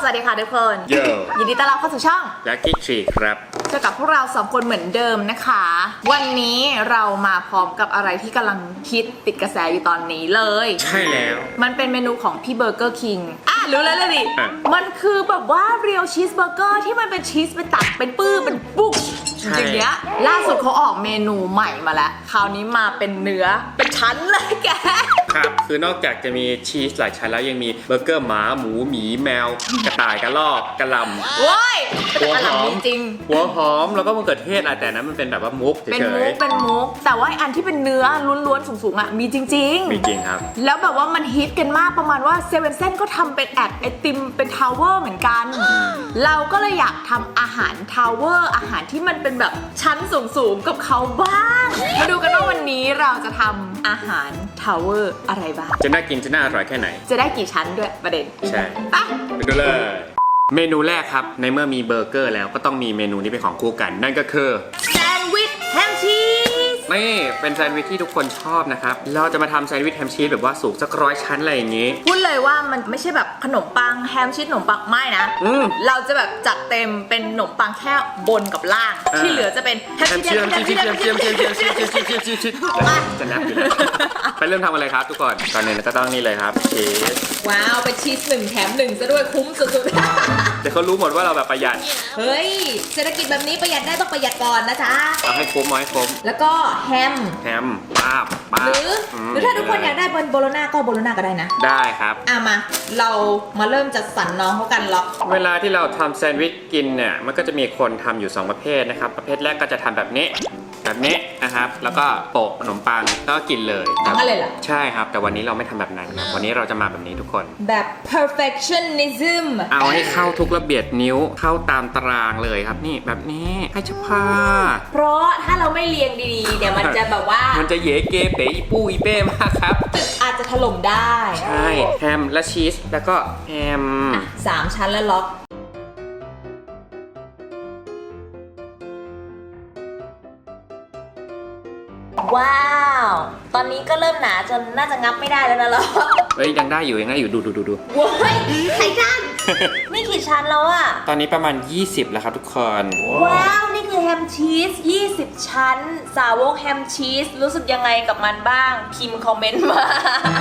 สวัสดีค่ะทุกคน โย่ยินดีต้อนรับเข้าสู่ช่องและกิ๊กทรีครับ เจอกับพวกเราสองคนเหมือนเดิมนะคะ วันนี้เรามาพร้อมกับอะไรที่กำลังฮิตติดกระแสอยู่ตอนนี้เลย ใช่แล้ว มันเป็นเมนูของพี่เบอร์เกอร์คิงอะรู้แล้วเลยดิ อะ มันคือแบบว่าเรียวชีสเบอร์เกอร์ที่มันเป็นชีสเป็นตัดเป็นปื้อเป็นปุ๊กใช่อย่างเงี้ย ล่าสุดเขาออกเมนูใหม่มาแล้ว คราวนี้มาเป็นเนื้อ เป็นชั้นเลยแก ครับ คือนอกจากจะมีชีสหลายชั้นแล้วยังมีเบอร์เกอร์หมาหมูหมีแมว กระต่ายกระรอกกระหลำ โว้ยหัวกระหหอล่ำมมีจริง หัวหอมแล้วก็มะเขือเทศอะไรแต่นั้นมันเป็นแบบว่ามุกเป็นเฉมุยกเป็นมุก แต่ว่าอันที่เป็นเนื้อล้วนๆสูงๆอะมีจริงๆมีจริงครับ แล้วแบบว่ามันฮิตกันมากประมาณว่าเซเว่นเซนก็ทำเป็นแอดไอติมเป็นทาวเวอร์เหมือนกัน เราก็เลยอยากทำอาหารทาวเวอร์อาหารที่มันเป็นแบบชั้นสูงๆกับเขาบ้าง มาดูกันว่าวันนี้เราจะทำอาหาร ทาวเวอร์อะไรบ้าง จะน่ากินจะน่าอร่อยแค่ไหน จะได้กี่ชั้นด้วยประเด็นใช่ไปไปดูเลย เมนูแรกครับ ในเมื่อมีเบอร์เกอร์แล้วก็ต้องมีเมนูนี้เป็นของคู่กัน นั่นก็คือแซนด์วิชแฮมชีส นี่เป็นแซนด์วิชที่ทุกคนชอบนะครับ เราจะมาทำแซนด์วิชแฮมชีสแบบว่าสูงสักร้อยชั้นอะไรอย่างนี้ พูดเลยว่ามันไม่ใช่แบบขนมปังแฮมชีสขนมปังไม่นะ อืม เราจะแบบจัดเต็มเป็นขนมปังแค่บนกับล่างอ่าที่เหลือจะเป็นแฮมแฮมชีชีสสแฮมชีสแฮมชีสแฮมชีสแฮมชีสแฮมชีสแฮมชีสแฮมชีสจะนับอยู่แล้วไปเริ่มทำอะไรครับทุกคนก่อนอื่นเราก็ต้องนี่เลยครับชีสว้าวเป็นชีสหนึ่งแถมหนึ่งซะด้วยคุ้มสุดเดี๋ยวเขารู้หมดว่าเราแบบประหยัดๆเฮ้ยเศรษฐกิจแบบนี้ประหยัดได้ต้องประหยัดก่อนนะจ๊ะ เอาให้คุ้มเอาให้คุ้มแล้วก็แฮม แฮมป้าบป้าบหรือมหรือถ้าทุกคนอยากได้บนโบโลน่าก็โบโลน่าก็ได้นะ ได้ครับ อะมา เรามาเริ่มจัดสรรน้องเขากันล็อก เวลาที่เราทำแซนด์วิชกินเนี่ย มันก็จะมีคนทำอยู่ 2 ประเภทนะครับ ประเภทแรกก็จะทำแบบนี้ แบบนี้นะครับ แล้วก็โปะขนมปังแล้วก็กินเลยทั้งนั้นเลยเหรอ ใช่ครับ แต่วันนี้เราไม่ทำแบบนั้นครับวันนี้เราจะมาแบบนี้ทุกคน แบบ perfectionism เอาให้เข้าทุกระเบียดนิ้วเข้าตามตารางเลยครับนี่แบบนี้ให้ชพาเพราะถ้าเราไม่เรียงดีๆเดี๋ยวมันจะแบบว่ามันจะเยเกเป๋อีปูอีเป้มากครับตึกอาจจะถล่มได้ใช่แฮมและชีสแล้วก็แฮม สามชั้นแล้วล็อก ว้าว ตอนนี้ก็เริ่มหนาจนน่าจะงับไม่ได้แล้วนะล็อกเอ้ยยังได้อยู่ยังได้อยู่ดูดูดูดูโว้ยไข่ชั้นนี่กี่ชั้นแล้วอะตอนนี้ประมาณ 20 แล้วครับทุกคน ว้าว นี่คือแฮมชีส 20 ชั้น สาวกแฮมชีส รู้สึกยังไงกับมันบ้าง พิมพ์คอมเมนต์มา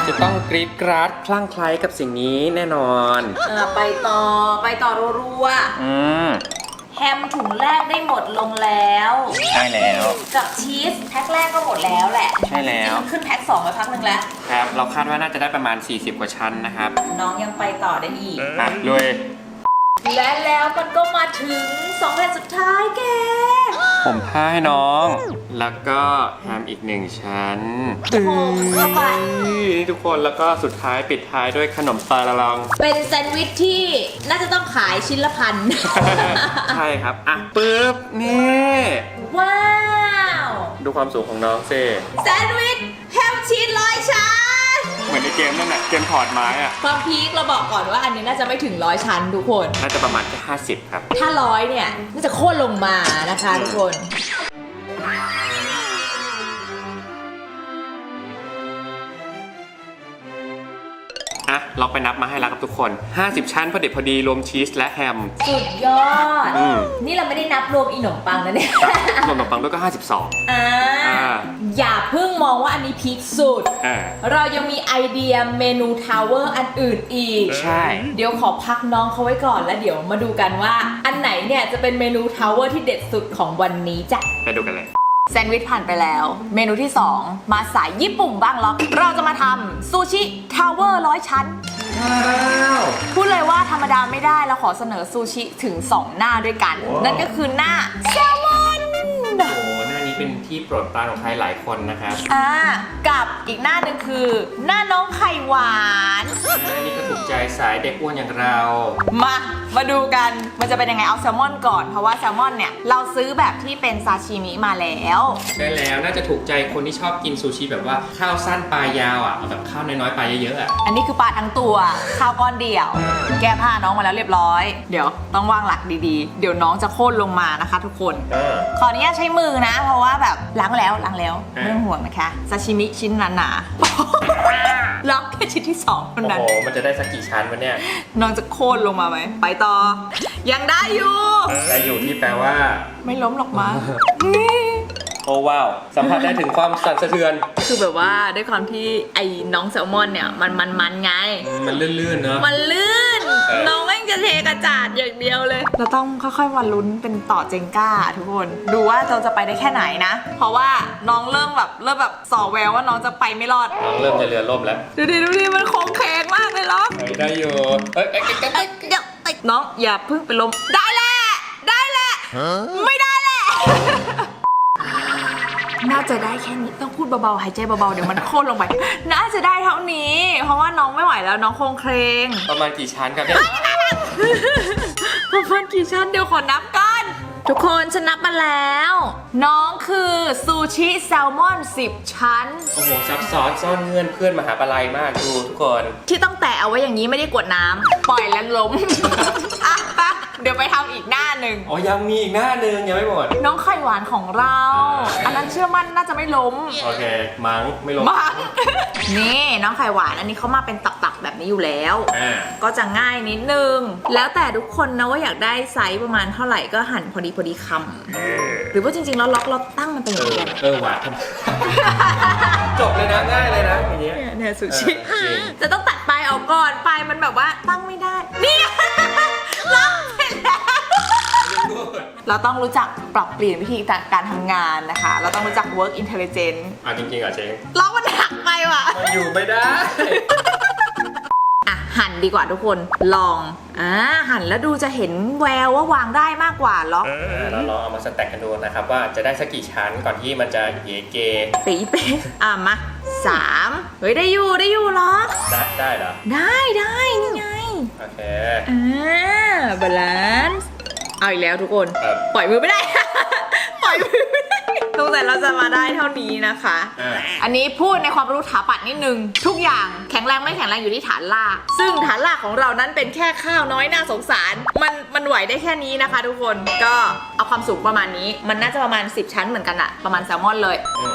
จะต้องกรีดกราดคลั่งไคล้กับสิ่งนี้แน่นอน เออไปต่อไปต่อรัวอืมๆ แฮมถุงแรกได้หมดลงแล้ว ใช่แล้ว กับชีสแพ็คแรกก็หมดแล้วแหละใช่แล้ว จริงๆมันขึ้นแพ็คสองไปพักหนึ่งแล้ว ครับ เราคาดว่าน่าจะได้ประมาณ 40 กว่าชั้นนะครับน้องยังไปต่อได้อีก อะลุย และแล้วมันก็มาถึงสองแผ่นสุดท้ายแก ผมผ้าให้น้อง แล้วก็แฮมอีกหนึ่งชั้นโอ้โหเข้าไป นี่ทุกคนแล้วก็สุดท้ายปิดท้ายด้วยขนมปลาละลอง เป็นแซนด์วิชที่น่าจะต้องขายชิ้นละพัน ใช่ครับ อะปึ๊บ นี่ ว้าว ดูความสูงของน้องเซ่แซนด์วิชแฮมชีสร้อยชั้นเห มือนในเกมนั่นแหละเกมถอดไม้อะความพีคเราบอกก่อนว่าอันนี้น่าจะไม่ถึงร้อยชั้นทุกคน น่าจะประมาณแค่50ครับ ถ้าร้อยเนี่ยน่าจะโค่นลงมานะคะทุกคน อะเราไปนับมาให้แล้วครับทุกคน 50 ชั้นพอดีพอดีรวมชีสและแฮม สุดยอด อืม นี่เราไม่ได้นับรวมอีหนมปังนะเนี่ย รวมขนมปังด้วยก็ 52 อ่า อ่า อย่าเพิ่งมองว่าอันนี้พีคสุด อ่า เรายังมีไอเดียเมนูทาวเวอร์อันอื่นอีก ใช่ เดี๋ยวขอพักน้องเขาไว้ก่อนแล้วเดี๋ยวมาดูกันว่า อันไหนเนี่ยจะเป็นเมนูทาวเวอร์ที่เด็ดสุดของวันนี้จ้ะ ไปดูกันเลย แซนด์วิชผ่านไปแล้ว เมนูที่ 2 มาสายญี่ปุ่นบ้างล็อกเราจะมาทำซูชิทาวเวอร์ร้อยชั้น พูดเลยว่าธรรมดาไม่ได้เราขอเสนอซูชิถึง 2 หน้าด้วยกัน นั่นก็คือหน้าแซลม เป็นที่โปรดปรานของใครหลายคนนะครับ อ่ากับอีกหน้าหนึ่งคือ หน้าน้องไข่หวานหน้านี้ก็ถูกใจสายเด็กอ้วนอย่างเรา มา มาดูกัน มันจะเป็นยังไง เอาแซลมอนก่อน เพราะว่าแซลมอนเนี่ย เราซื้อแบบที่เป็นซาชิมิมาแล้ว ใช่แล้วน่าจะถูกใจคนที่ชอบกินซูชิแบบว่าข้าวสั้นปลายาวอะเอาแบบข้าวน้อยๆปลาเยอะๆอะ อันนี้คือปลาทั้งตัว ข้าวก้อนเดียว แก้ผ้าน้องมาแล้วเรียบร้อย เดี๋ยวต้องวางหลักดีๆ เดี๋ยวน้องจะโค่นลงมานะคะ ทุกคน ขออนุญาตใช้มือนะ เพราะว่าว่าแบบล้างแล้วล้างแล้วอ่าไม่ต้องห่วงนะคะซาชิมิชิ้นหนาๆ ล็อกแค่ชิ้นที่สองเท่าโอ้นั้น โห มันจะได้สักกี่ชั้นวะเนี่ยน้องจะโค่นลงมาไหม ไปต่อ ยังได้อยู่ แต่อยู่ที่แปลว่า ไม่ล้มหรอกมั้งโอ้ว้าว สัมผัสได้ถึงความสั่นสะเทือน คือแบบว่าด้วยความที่ไอ้น้องแซลมอนเนี่ย มันมันมันไง มันลื่นๆเนาะมันลื่นเออ น้องแม่งจะเทกระจาดอย่างเดียวเลย เราต้องค่อยๆวันลุ้นเป็นต่อเจงก้าทุกคน ดูว่าเราจะไปได้แค่ไหนนะ เพราะว่าน้องเริ่มแบบเริ่มแบบส่อแววว่าน้องจะไปไม่รอด น้องเริ่มจะเรือล่มแล้วดูดิดูดิมันโค้งแข็งมากเลยเหรอเฮ้ยได้อยู่เอ้ยเอ้ยเอ้ยเอ้ยเอ้ยเดี๋ยวเอ้ยน้องอย่าเพิ่งไปลมได้แหละได้แหละไม่ได้แหละ น่าจะได้แค่นี้ต้องพูดเบาๆหายใจเบาๆเดี๋ยวมันโค่นลงไป น่าจะได้เท่านี้ เพราะว่าน้องไม่ไหวแล้วน้องโคงเครงประมาณกี่ชั้นครับเนี่ยประมาณกี่ชั้นเดี๋ยวขอนับก่อนทุกคนฉันนับมาแล้ว น้องคือซูชิแซลมอน 10 ชั้น โอ้โห ซับซ้อนซ่อนเงื่อนเพื่อนมหาปลัยมากดูทุกคน ที่ต้องแตะเอาไว้อย่างนี้ไม่ได้กดน้ำปล่อยแล้วล้ม อะไปะ เดี๋ยวไปทำอีกหน้าหนึ่ง อ๋อยังมีอีกหน้าหนึ่งยังไม่หมด น้องไข่หวานของเรา อันนั้นเชื่อมั่นน่าจะไม่ล้ม โอเค มั้งไม่ลงมานี่น้องไข่หวานอันนี้เขามาเป็นตักๆแบบนี้อยู่แล้ว อ่าก็จะง่ายนิดนึง แล้วแต่ทุกคนนะว่าอยากได้ไซส์ประมาณเท่าไหร่ก็หั่นพอดีพอดีคำหรือว่าจริงๆแล้วล็อกเราตั้งมันเป็นอเอย่างนี้อกันเออหวานทำ จบเลยนะง่ายเลยนะอย่างเงี้ย เนี่ยเนี่ยซูชิเออจริง จะต้องตัดปลายออกก่อนปลายมันแบบว่าตั้งไม่ได้นี่ ล็อก เสร็จแล้วเราต้องรู้จักปรับเปลี่ยนวิธีการทำงานนะคะ เราต้องรู้จัก work intelligence อะจริงๆอะเจ๊งล็อกมันหักไปว่ะ มันอยู่ไม่ได้ อะหั่นดีกว่าทุกคนลองอ่าหั่นแล้วดูจะเห็นแววว่าวางได้มากกว่าล็อกเราลองเอามาสแต็กกันดูนะครับว่าจะได้สักกี่ชั้นก่อนที่มันจะเยเกปีเป๊ะอะมาสามเฮ้ยได้อยู่ได้อยู่ล็อกได้ได้เหรอได้ได้นี่ไงโอเคอ่าบาลานซ์ เอาอีกแล้วทุกคนเออปล่อยมือไม่ได้ ปล่อยมือไม่ได้ตรงแต่เราจะมาได้เท่านี้นะคะ อ่า อันนี้พูดในความรู้ถาปัดนิดนึง ทุกอย่างแข็งแรงไม่แข็งแรงอยู่ที่ฐานลาก ซึ่งฐานลากของเรานั้นเป็นแค่ข้าวน้อยน่าสงสาร มันมันไหวได้แค่นี้นะคะ ทุกคนก็เอาความสูงประมาณนี้ มันน่าจะประมาณ 10 ชั้นเหมือนกันอะประมาณแซลมอนเลย อืม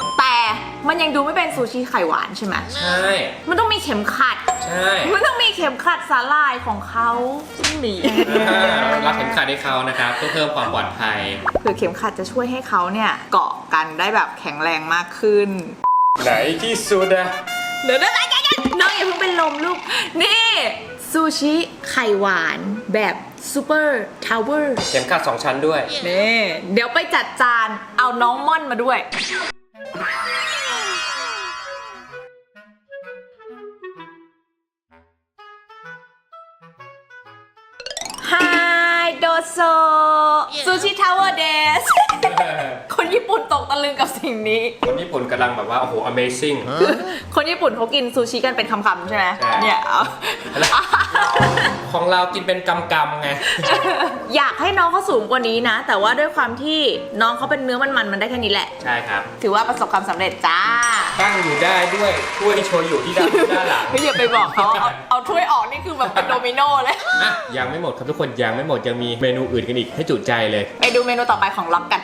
แต่ มันยังดูไม่เป็นซูชิไข่หวานใช่ไหมใช่ มันต้องมีเข็มขัด ใช่มันต้องมีเข็มขัดสาลายของเขาซึ่งมีอ่ารักเข็มขัดให้เขานะครับเพื่อเพิ่มความปลอดภัยเผื่อเข็มขัดจะช่วยให้เขาเนี่ยเกาะกันได้แบบแข็งแรงมากขึ้น ไหนที่สุดอะเดี๋ยวนะน้องอย่าเพิ่งเป็นลมลูก นี่ซูชิไข่หวานแบบซูเปอร์ทาวเวอร์เข็มขัดสองชั้นด้วย นี่ เดี๋ยวไปจัดจานเอาน้องม่อนมาด้วย โดโซซูชิทาวเวอร์เดสคน ญี่ปุ่นตกตะลึงกับสิ่งนี้ คนญี่ปุ่นกำลังแบบว่าโอ้โห amazing คนญี่ปุ่นเขากินซูชิกันเป็นคำๆใช่ไหมใช่ เนี่ยเอาแล้วของเรากินเป็นกำกำๆไง อยากให้น้องเขาสูงกว่านี้นะ แต่ว่าด้วยความที่น้องเขาเป็นเนื้อมันๆมันได้แค่นี้แหละ ใช่ครับ ถือว่าประสบความสำเร็จจ้า ตั้งอยู่ได้ด้วยถ้วยโชยุที่ด้านด้านหลัง ไม่อย่าไปบอกเขาเอาเอาถ้วยออกนี่คือแบบเป็นโดมิโนเลย อะยังไม่หมดครับทุกคนยังไม่หมดยังมีเมนูอื่นกันอีกให้จุใจเลย ไปดูเมนูต่อไปของล็อกกัน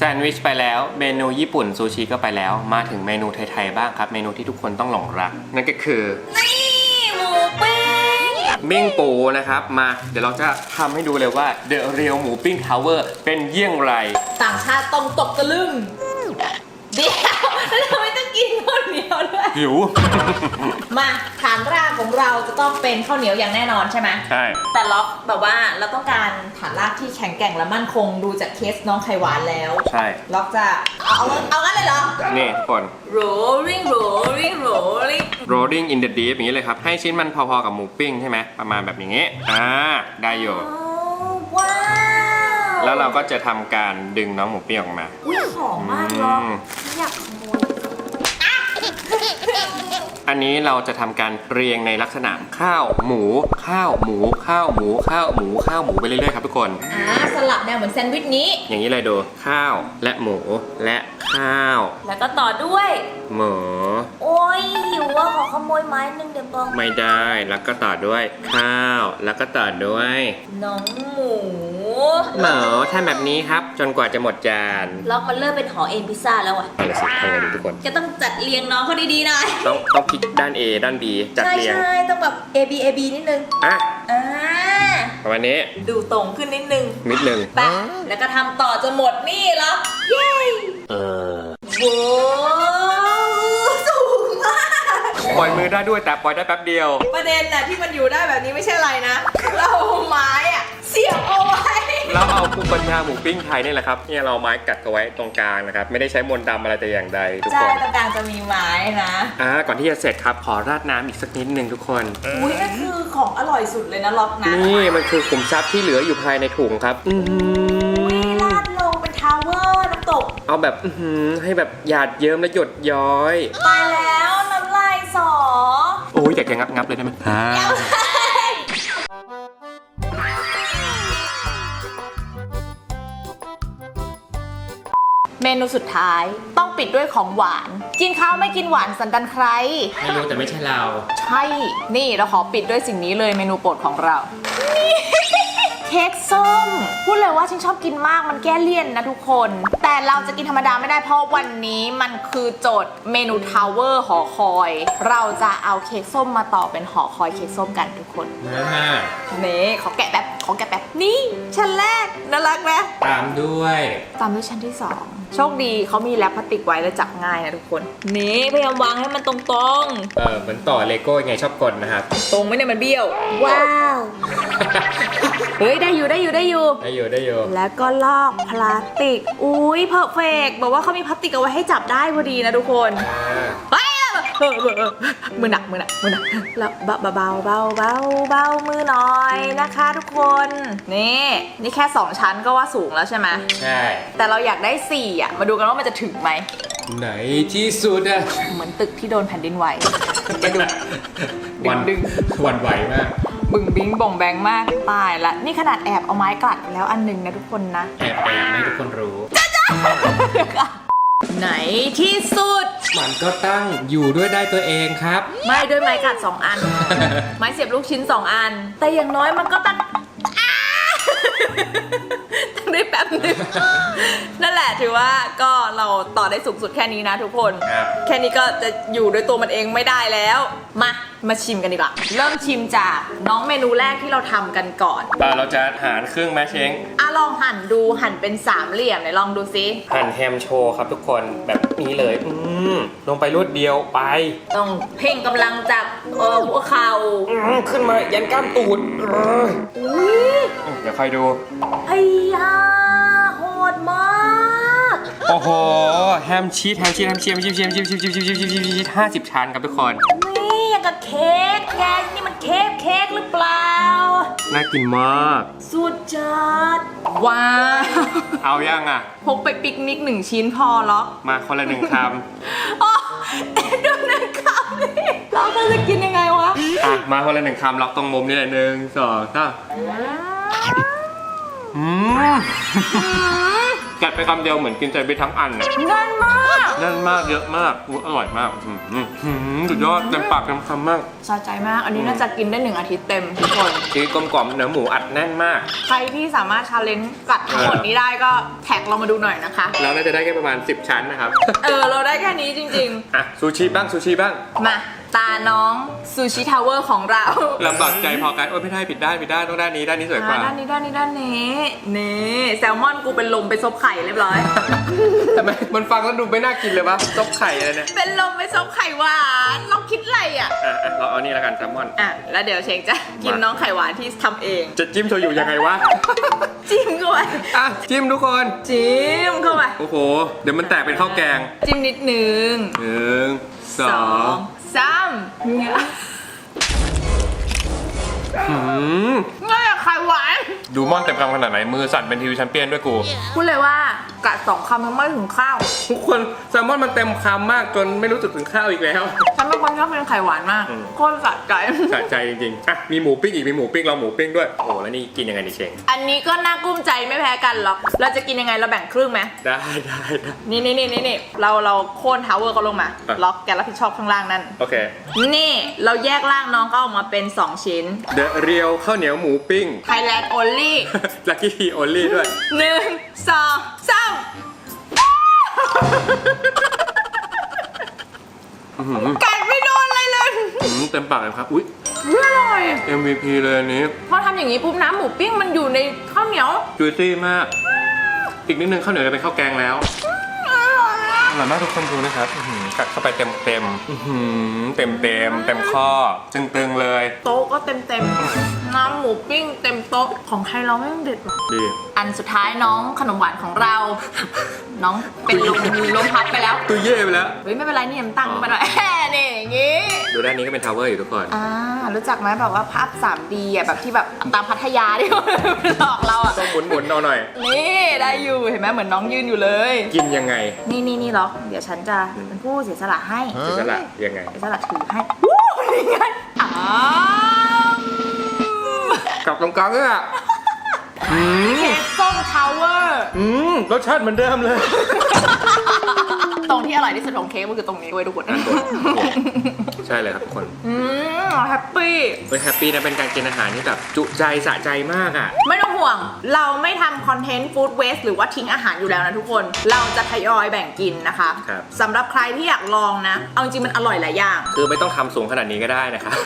แซนด์วิชไปแล้ว เมนูญี่ปุ่นซูชิก็ไปแล้ว มาถึงเมนูไทยๆบ้างครับ เมนูที่ทุกคนต้องหลงรัก นั่นก็คือนี่หมูปิ้งมิ่งปูนะครับ มาเดี๋ยวเราจะทำให้ดูเลยว่าเดอะเรียวหมูปิ้งทาวเวอร์เป็นเยี่ยงไร ต่างชาติต้องตกตะลึงเดี๋ยวแล้วทำไมต้องกินข้าวเหนียวด้วยหิว มาฐานรากของเราจะต้องเป็นข้าวเหนียวอย่างแน่นอนใช่ไหมใช่ แต่ล็อกแบบว่าเราต้องการฐานรากที่แข็งแกร่งและมั่นคงดูจากเคสน้องไข่หวานแล้ว ใช่ ล็อกจะเอาเอาเอางั้นเลยเหรอ นี่ทุกคน rolling rolling rolling rolling in the deep อย่างนี้เลยครับ ให้ชิ้นมันพอๆกับหมูปิ้งใช่ไหมประมาณแบบอย่างนี้ อ่า ได้อยู่โอ้ว้าวแล้วเราก็จะทำการดึงน้องหมูปิ้งออกมา อุ้ยหอมมากล็อกอืมไม่อยากขโมย อันนี้เราจะทำการเรียงในลักษณะข้าวหมู ข้าวหมู ข้าวหมู ข้าวหมู ข้าวหมูไปเรื่อยๆครับทุกคนอ่าสลับแนวเหมือนแซนด์วิชนี้ อย่างนี้เลยดูข้าวและหมูและข้าว แล้วก็ต่อด้วยหมูโอ้ยหิวว่าขอขโมยไม้หนึ่งเดี๋ยวบอกไม่ได้แล้วก็ต่อด้วยข้าว แล้วก็ต่อด้วยน้องหมู หมอทำแบบนี้ครับ จนกว่าจะหมดจานล็อกมันเริ่มเป็นหอเอ็นพิซซ่าแล้วอะเอาละสิทำไงดีทุกคนก็ต้องจัดเรียงน้องเขาดีๆหน่อยต้องต้องพลิกด้าน A ด้าน B จัดใช่เรียง ใช่ต้องแบบ A B A B นิดนึงอะอ่าประมาณนี้ ดูตรงขึ้นนิดนึงนิดนึง ไปแล้วก็ทำต่อจนหมดนี่เหรอเย้เออโว้สูงมากปล่อยมือได้ด้วยแต่ปล่อยได้แป๊บเดียว ประเด็นน่ะที่มันอยู่ได้แบบนี้ไม่ใช่อะไรนะเราเอาไม้อะเสียบเอาไว้ เราเอาภูมิปัญญาหมูปิ้งไทยนี่แหละครับเนี่ยเราเอาไม้กัดเอาไว้ตรงกลางนะครับไม่ได้ใช้มนต์ดำอะไรแต่อย่างใดทุกใช่คนตรงกลางจะมีไม้นะอ่าก่อนที่จะเสร็จครับขอราดน้ำอีกสักนิดนึงทุกคน อุ้ยนั่นคือของอร่อยสุดเลยนะล็อกนะนี่มันคือขุมทรัพย์ที่เหลืออยู่ภายในถุงครับ อื้อหือุ้ยอลาดลงเป็นทาวเวอร์น้ำตกเอาแบบอื้อหือให้แบบหยาดเยิ้มและหยดย้อยตายแล้วน้ำลายสอโอ้ยอยากจะงับงับๆเลยได้ไหมอ่า มนูสุดท้าย ต้องปิดด้วยของหวาน กินข้าวไม่กินหวานสันดันใคร ไม่รู้แต่ไม่ใช่เรา ใช่ นี่เราขอปิดด้วยสิ่งนี้เลยเมนูโปรดของเรา นี่เค้กส้ม พูดเลยว่าฉันชอบกินมากมันแก้เลี่ยนนะทุกคน แต่เราจะกินธรรมดาไม่ได้เพราะวันนี้มันคือโจทย์เมนูทาวเวอร์หอคอย เราจะเอาเค้กส้มมาต่อเป็นหอคอยเค้กส้มกันทุกคนมานี่ขอแกะแบบขอแกะแบบนี่ชั้นแรกน่ารักไหมตามด้วย ตามด้วยชั้นที่2 โชคดีเขามีแรปพลาสติกไว้แล้วจับง่ายนะทุกคน นี่พยายามวางให้มันตรงเออเหมือนต่อเลโก้ยังไงชอบกลนะครับ ๆ ตรงไม่เนี่ยมันเบี้ยว ว้าว เฮ้ยได้อยู่ได้อยู่ได้อยู่ ได้อยู่ได้อยู่แล้วก็ลอกพลาสติก อุ้ยเพอร์เฟกบอกว่าเขามีพลาสติกเอาไว้ให้จับได้พอดีนะทุกคน อ่า ไป มือหนักมือหนักมือหนักแล้วเบาเบาเบาเบาเบามือหน่อยนะคะทุกคน นี่ นี่แค่ 2 ชั้นก็ว่าสูงแล้วใช่ไหมใช่ แต่เราอยากได้ 4 อะ มาดูกันว่ามันจะถึงไหม ไหนที่สุดอะเหมือนตึกที่โดนแผ่นดินไหวไปดู วันดึง วันไหวมาก บึงบิงบ่งแบงมากตายละ นี่ขนาดแอบเอาไม้กลัดไปแล้วอันหนึงนะทุกคนนะ แอบแอบให้ทุกคนรู้ ไหนที่สุด มันก็ตั้งอยู่ด้วยได้ตัวเองครับ ไม่ด้วยไม้กัด2อัน ไม้เสียบลูกชิ้น2อัน แต่อย่างน้อยมันก็ตั้งอ้าตั้งได้แป๊บหนึงนั่นแหละถือว่าก็เราต่อได้สูงสุดแค่นี้นะทุกคน ครับ แค่นี้ก็จะอยู่ด้วยตัวมันเองไม่ได้แล้ว มา มาชิมกันดีกว่า เริ่มชิมจากน้องเมนูแรกที่เราทำกันก่อนเราเราจะหารครึ่งไหมเช้งอะลองหั่นดูหั่นเป็นสามเหลี่ยมไหนลองดูซิหั่นแฮมโชว์ครับทุกคนแบบนี้เลย อืมลงไปรวดเดียวไป ต้องเพ่งกำลังจากเออหัวเข่าอืมขึ้นมายันกล้ามตูดเอออุ้ยเดี๋ยวคอยดู ไอ้ยาโหดมากโอ้โห แฮมชีสแฮมชีสแฮมชีสแฮมชีสแฮมชีสแฮมชีสแฮมชีสแฮมชีสแฮมชีสชีสห้าสิบชั้นครับทุกคนนี่อย่างกับ เค้กแกนี่มันเค้กเค้กหรือเปล่า น่ากินมาก สุดจัดว้าวเอายังอะ พกไปปิกนิกหนึ่งชิ้นพอหรอกมาคนละหนึ่งคโอ้เอ็ดดูหนึ่งคำนี่เราก็จะกินยังไงวะำอะมาคนละหนึ่งคำล็อกตรงมุมนี่เลยหนึ่งสองสามอืม กัดไปคำเดียวเหมือนกินแซนด์วิชทั้งอันน่ะง่ายมากแน่นมากเยอะมากอุ๊ยอร่อยมากอืมอืมอืมสุดยอดเต็มปากเต็มคำมากสะใจมาก อันนี้น่าจะกินได้หนึ่งอาทิตย์เต็มทุกคน ชีสกลมกล่อมเนื้อหมูอัดแน่นมาก ใครที่สามารถชาเลนจ์กัดทั้งหมดนี้ได้ก็แท็กเรามาดูหน่อยนะคะ เราน่าจะได้แค่ประมาณ 10 ชั้นนะครับ เออ เราได้แค่นี้จริง อะซูชิบ้างซูชิบ้าง ๆ มา ตาน้องซูชิทาวเวอร์ของเราลำบากใจพอกัน โอ้ยไม่ได้ผิดได้านผิดได้านต้องด้านนี้ด้านนี้สวยกว่าอ่า ด้านนี้ด้านนี้ด้านนี้นี่แซลมอนกูเป็นลมไปซบไข่เรียบร้อยทำไมมันฟังแล้วดูไม่น่ากินเลยวะซบไข่อะไรเนี่ย เป็นลมไปซบไข่หวานลองคิดอะไรอะอะอะเราเอานี่แล้วกันแซลมอน อะแล้วเดี๋ยวเชงจะกินน้องไข่หวานที่ทำเอง จะจิ้มโชยุยังไงวะ จิ้มเข้าไปอะจิ้มทุกคน จิ้มเข้าไป โอ้โห เดี๋ยวมันแตกเป็นข้าวแกง จิ้มนิดนึงหนึ่งสอง สามง่าย ไข่หวานดูม่อนเต็มคำขนาดไหน มือสั่นเป็นทีวีแชมเปี้ยนด้วยกู พูดเลยว่ากัดสองคำยังไม่ถึงข้าวทุกคนแซลมอนมันเต็มคำมากจนไม่รู้สึกถึงข้าวอีกแล้ว ฉันเป็นคนชอบกินไข่หวานมากอืม โคตรสะใจ สะใจจริงๆอะมีหมูปิ้งอีกมีหมูปิ้งเราหมูปิ้งด้วย โอ้โหแล้วนี่กินยังไงดิเชงอันนี้ก็น่ากุ้มใจไม่แพ้กันหรอก เราจะกินยังไงเราแบ่งครึ่งไหมได้ได้ได้ นี่นี่นี่นี่นี่เราเราโค่นทาวเวอร์เขาลงมา อะ ล็อกแกรับผิดชอบข้างล่างนั่น โอเค นี่เราแยกล่างน้องก็ออกมาเป็น 2 ชิ้น เดอะเรียวข้าวเหนียวหมูปิ้งใคร Thailand only ลักกี้พีโอลี่ด้วย หนึ่งสองสามอื้อหือกัดไม่โดนอะไรเลยอื้อหือเต็มปากเลยครับ อุ้ยเฮ้ยอร่อย MVP เลยอันนี้พอทำอย่างนี้ปุ๊บน้ำหมูปิ้งมันอยู่ในข้าวเหนียวจุยซี่มาก อีกนิดนึงข้าวเหนียวจะเป็นข้าวแกงแล้วอร่อยอะอร่อยมากทุกคนดูนะครับอื้อหือกัดเข้าไปเต็มเต็มๆอื้อหือเต็มเต็มเต็มข้อตึงๆเลย โต๊ะก็เต็มเต็มๆน้ำหมูปิ้งเต็มโต๊ะของไทยเราไม่งเด็ดว่ะดีอันสุดท้ายน้องขนมหวานของเรา น้องเป็นลมลมพับไปแล้วตุยเย่ไปแล้ว เฮ้ยไม่เป็นไรนี่ยังตั้งมาหน่อยแห่นี่อย่างงี้ ดูด้านนี้ก็เป็นทาวเวอร์อยู่ทุกคน อ่า รู้จักไหมแบบว่าภาพ 3D อะแบบที่แบบตามพัทยาที่หลอกเราอะ ต้องหมุนๆเอาหน่อย นี่ได้อยู่เห็นไหมเหมือนน้องยืนอยู่เลย กินยังไง นี่นี่นี่ล็อกเดี๋ยวฉันจะเป็นผู้เสียสละให้จะสละยังไง เสียสละถือให้วู้นี่ไงอ้าว กลับตรงกลางเลยอะอืมเค้ กส้มทาวเวอร์อืมรสชาติเหมือนเดิมเลย ตรงที่อร่อยที่สุดของเค้กมันคือตรงนี้เว้ยทุกคนอันบนใช่เลยครับทุกคนอืมแฮปปี้เฮ้ยแฮปปี้นะเป็นการกินอาหารที่แบบจุใจสะใจมากอะ ไม่ต้องห่วง เราไม่ทำคอนเทนต์ฟู้ดเวสหรือว่าทิ้งอาหารอยู่แล้วนะทุกคน เราจะทยอยแบ่งกินนะคะครับสำหรับใครที่อยากลองนะ เอาจริงๆมันอร่อยหลายอย่าง คือไม่ต้องทำสูงขนาดนี้ก็ได้นะครับ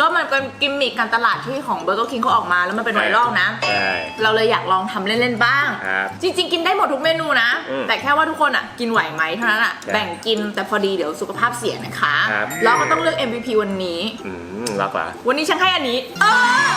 ก็มันเป็นกิมมิคการตลาดที่ของเบอร์เกอร์คิงเขาออกมาแล้วมันเป็นไวรัลนะ ใช่ เราเลยอยากลองทำเล่นๆบ้าง ครับจริงๆ กินได้หมดทุกเมนูนะ อืมแต่แค่ว่าทุกคนอะกินไหวไหมเท่านั้นอะใช่แบ่งกินแต่พอดีเดี๋ยวสุขภาพเสียนะคะครับเราก็ต้องเลือก MVP วันนี้ อืมรักเหรอวันนี้ฉันให้อันนี้ เออ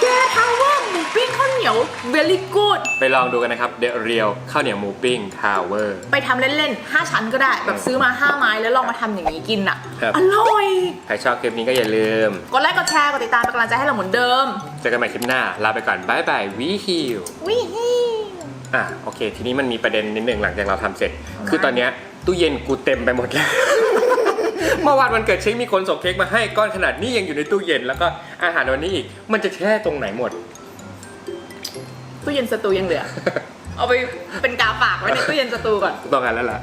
แกทาวเวอร์หมู ปิ้งข้าวเหนียว very good ไปลองดูกันนะครับเด e เรียวข้าวเหนียวหมูปิ้งทาวเวอร์ ไปทำเล่นๆ 5 ชั้นก็ได้ แบบซื้อมา 5 ไม้แล้วลองมาทำอย่างนี้กินอะ ครับ อร่อย ใครชอบคลิปนี้ก็อย่าลืม กดไลค์กดแชร์กดติดตามเป็นกำลังใจให้เราเหมือนเดิมเจอกันใหม่คลิปหน้า ลาไปก่อนบายบายวีฮิววิฮีอะโอเค ทีนี้มันมีประเด็นนิดหนึ่งหลังจากเราทำเสร็จ คือตอนเนี้ยตู้เย็นกูเต็มไปหมดแล้ว เมื่อวานวันเกิดเช็คมีคนส่งเค้กมาให้ก้อนขนาดนี้ยังอยู่ในตู้เย็นแล้วก็อาหารวันนี้อีกมันจะแช่ตรงไหนหมด ตู้เย็นสตูยังเหลือ เอาไปเป็นกาฝากไว้ในตู้เย็นสตูก่อน ต้องการแล้วล่ะ